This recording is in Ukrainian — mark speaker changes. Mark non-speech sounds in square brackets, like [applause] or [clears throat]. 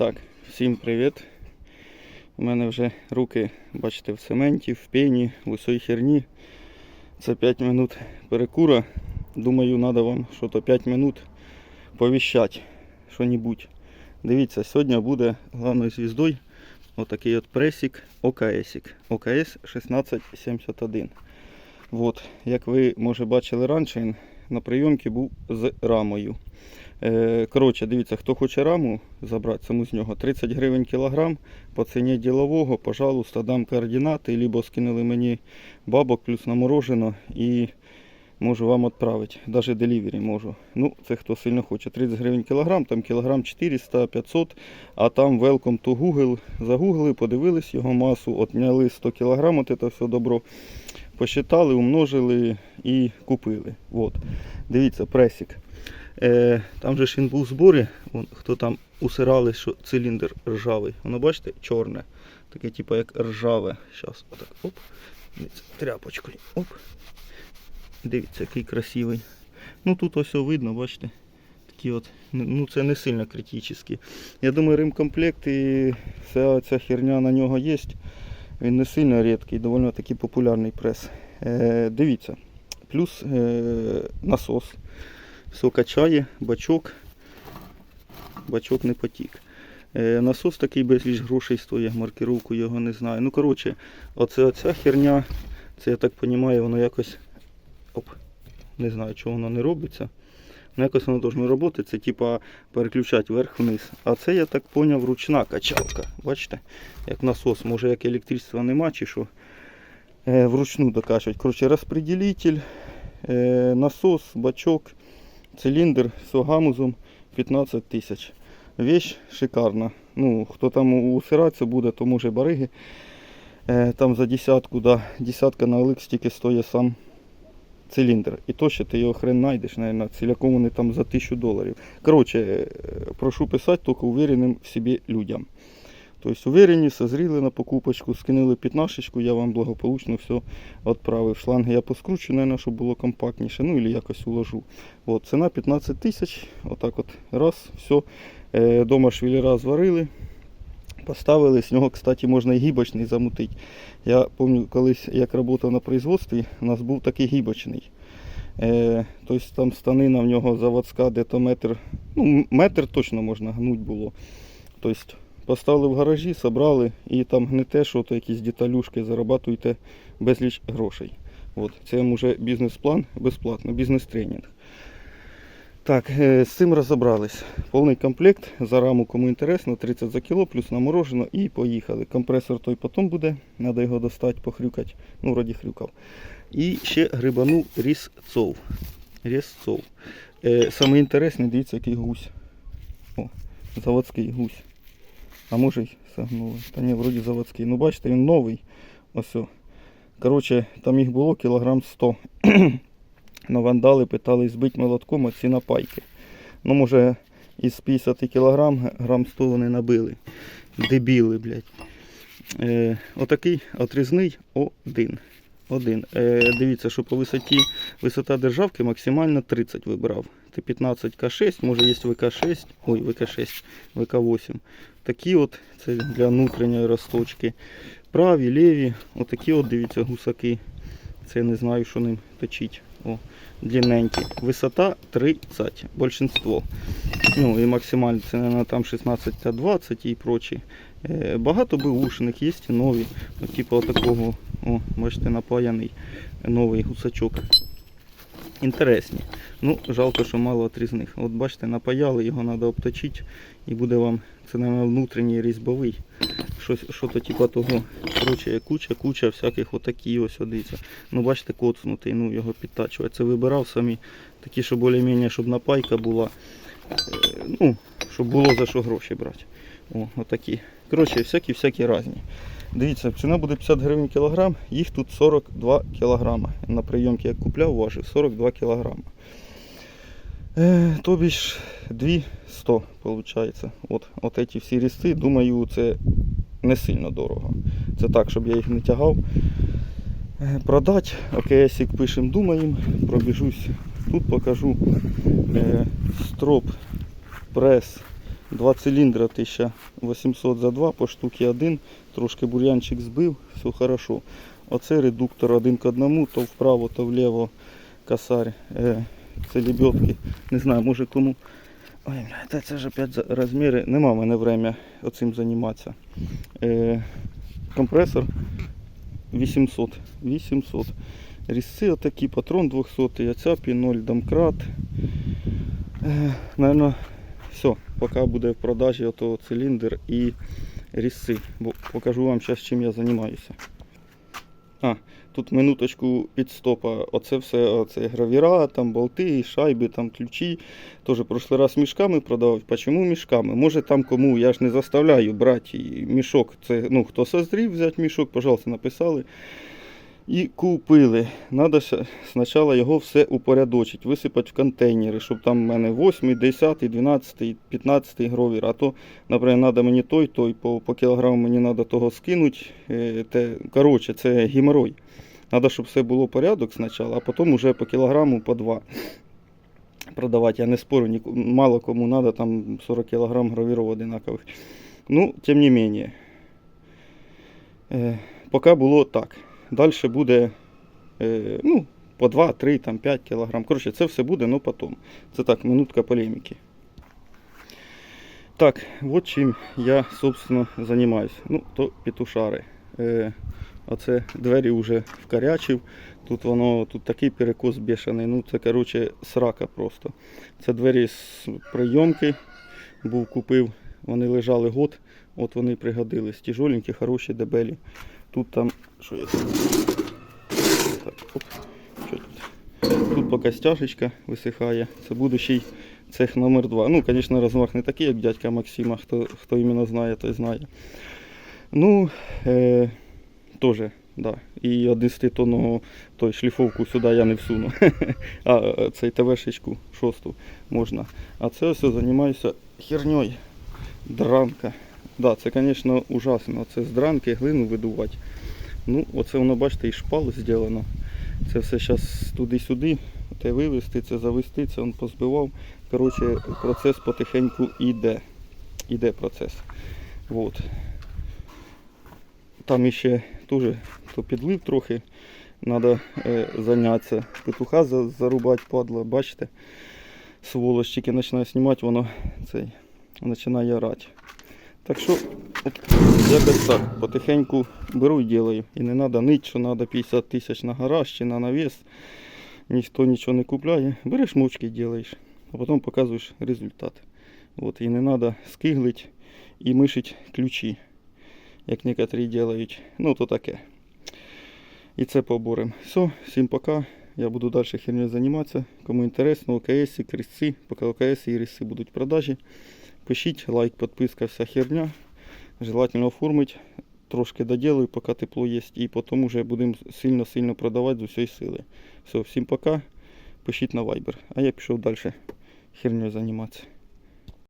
Speaker 1: Так, всім привіт. У мене вже руки, бачите, в цементі, в пені, в усій херні. Це 5 минут перекура. Думаю, треба вам що-то 5 минут повіщати. Що-небудь. Дивіться, сьогодні буде головною звіздою отакий от пресік ОКСік. ОКС 1671. От, як ви може бачили раніше, він на прийомці був з рамою. Е, Коротше, дивіться, хто хоче раму забрати, саму з нього 30 гривень кілограм по ціні ділового, пожалуйста, дам координати, либо скинули мені бабок плюс наморожено і можу вам відправити. Навіть делівері можу. Ну, це хто сильно хоче. 30 гривень кілограм, там кілограм 400, 500, а там welcome to Google. Загугли, подивились його масу, отняли 100 кілограм, от це все добро. Посчитали, умножили і купили. От. Дивіться, пресік. Е, там же ж він був в зборі, вон, хто там усирали, що циліндр ржавий. Воно бачите, чорне. Таке типу як ржаве. Зараз отак. Оп. Дивіться, тряпочкою. Оп. Дивіться, який красивий. Ну тут ось видно, бачите. Такі от, ну це не сильно критичні. Я думаю, ремкомплект і вся ця херня на нього є. Він не сильно рідкий, доволі такий популярний прес. Е, дивіться. Плюс е, насос. Все качає, бачок. Бачок не потік. Е, насос такий безліч грошей стоїть, маркировку його не знаю. Ну, коротше, оце оця херня, це я так розумію, воно якось. Оп, не знаю, чого воно не робиться. Ну, якось воно должно робити, це типа переключати вверх-вниз. А це, я так зрозумів, ручна качалка. Бачите? Як насос, може як електричества нема чи що. Е, вручну докачувати. Коротше, розпределитель, е, насос, бачок, циліндр з гамузом 15 тисяч. Вещь шикарна. Ну, хто там усиратися буде, то може бариги. Е, там за десятку, да, десятка на OLX тільки стоїть сам циліндр. І то ще ти його хрен знайдеш, наверное, ціляком вони там за тисячу доларів. Коротше, е, прошу писати тільки увереним в собі людям. Тобто уверені, созріли на покупочку, скинули п'ятнашечку, я вам благополучно все відправив. Шланги я поскручу, наверное, щоб було компактніше, ну або якось уложу. От, ціна 15 тисяч, отак от раз, все. Е, дома швеллера зварили, поставили. З нього, кстати, можна і гібочний замутити. Я пам'ятаю, колись як працював на производстві, у нас був такий гібочний. Е, тобто там станина в нього заводська, де-то метр, ну метр точно можна гнуть було. Тобто поставили в гаражі, собрали і там гнете, що то якісь деталюшки, зарабатуєте безліч грошей. От, це вже бізнес-план безплатно, бізнес-тренінг. Так, е, з цим розібрались. Повний комплект за раму, кому інтересно, 30 за кіло, плюс наморожено і поїхали. Компресор той потім буде, треба його достати, похрюкати. Ну, вроді хрюкав. І ще грибанув різцов. Різцов. Е, саме інтересне, дивіться, який гусь. О, заводський гусь. А може й сагнули. Та ні, вроді заводський. Ну бачите, він новий. Ось. Коротше, там їх було кілограм 100. [clears throat] На вандали питали збити молотком оці напайки. Ну, може, із 50 кілограм, грам 100 вони набили. Дебіли, блядь. Е, отакий отрізний один. Один. Е, дивіться, що по висоті висота державки максимально 30 вибрав. Це 15 К6, може є ВК6, ой, ВК6, ВК8. Такі от, це для внутрішньої розточки. Праві, ліві, отакі от, дивіться, гусаки. Це я не знаю, що ним точить. О, длинненькі. Висота 30, большинство. Ну і максимально це, наверное, там 16 та 20 і прочі. Е, багато беушених, є нові. От, типу такого, о, бачите, напаяний новий гусачок. Інтересні. Ну, жалко, що мало отрізних. От бачите, напаяли, його треба обточити і буде вам, це, мабуть, внутрішній різьбовий. Щось, що-то типу того. Коротше, є куча, куча всяких отакі ось дивіться. Ну, бачите, коцнутий, ну його підтачувати. Це вибирав самі такі, що більш-менш, щоб напайка була. Е, ну, щоб було за що гроші брати. О, отакі. Коротше, всякі-всякі різні. Дивіться, ціна буде 50 гривень кілограм, їх тут 42 кілограма. На прийомці як купляв, важив 42 кілограма. Е, тобі ж 200 виходить. От, от ці всі різці, думаю, це не сильно дорого. Це так, щоб я їх не тягав. Е, Продать, ОКСик пишемо, думаємо, пробіжусь. Тут покажу е, строп, прес Два циліндра 1800 за два, по штуки один. Трошки бур'янчик збив, все хорошо. Оце редуктор один к одному, то вправо, то вліво косарь. Е, це лебедки. Не знаю, може кому. Ой, бля, це ж опять розміри. Нема в мене время оцим займатися. Е, компресор 800. 800. Різці отакі, патрон 200, оцяпі 0, домкрат. Е, наверно, все, поки буде в продажі ото циліндр і різці. Бо покажу вам зараз, чим я займаюся. А, тут минуточку підстопа. Оце все, оце гравіра, там болти, шайби, там ключі. Тоже прошлий раз мішками продавав. Почому мішками? Може там кому, я ж не заставляю брати мішок. Це, ну, хто созрів взяти мішок, пожалуйста, написали. І купили. Надо спочатку його все упорядочити, висипати в контейнери, щоб там в мене 8, 10, 12, 15 гровір. А то, наприклад, треба мені той, той, по, по кілограму мені треба того скинути. Е, Те, коротше, це геморой. Треба, щоб все було порядок спочатку, а потім вже по кілограму, по два продавати. Я не спорю, мало кому треба, там 40 кілограм гравіров одинакових. Ну, тим не менее. Е, поки було так. Далі буде е, ну, по 2, 3, там, 5 кілограм. Коротше, це все буде, ну потім. Це так, минутка полеміки. Так, от чим я, собственно, займаюся. Ну, то петушари. Е, оце двері вже вкарячив. Тут воно, тут такий перекос бешений. Ну, це, коротше, срака просто. Це двері з прийомки. Був купив. Вони лежали год. От вони пригодились. Тяжоленькі, хороші, дебелі. Тут там. Що я тут? Так, оп. Що тут? Тут поки стяжечка висихає. Це будущий цех номер 2 Ну, звісно, розмах не такий, як дядька Максима. Хто, хто іменно знає, той знає. Ну, е, теж, да. І 11 тонного той шліфовку сюди я не всуну. [laughs] а е, цей ТВшечку шосту можна. А це ось займаюся херньою. Дранка. Да, це, звісно, ужасно. Це з дранки глину видувати. Ну, оце воно, бачите, і шпал зроблено. Це все зараз туди-сюди. Те вивезти, це завести, це він позбивав. Коротше, процес потихеньку йде. Іде процес. Вот. Там іще теж то підлив трохи. Треба е, зайнятися. Петуха зарубати падла, бачите? Сволоч тільки починає знімати, воно цей, починає орати. Так що, якось так, потихеньку беру і роблю. І не треба нить, що треба 50 тисяч на гараж чи на навіс. Ніхто нічого не купляє. Береш мовчки і робиш, а потім показуєш результат. От, і не треба скиглить і мишить ключі, як некоторі роблять. Ну, то таке. І це поборем. Все, всім пока. Я буду далі херню займатися. Кому інтересно, ОКС, крісці, поки ОКС і ріси будуть в продажі. Пишіть, лайк, підписка, вся херня. Желательно оформити. Трошки доділаю, поки тепло є. І потім вже будемо сильно-сильно продавати з усієї сили. Все, всім пока. Пишіть на Viber. А я пішов далі хернею займатися.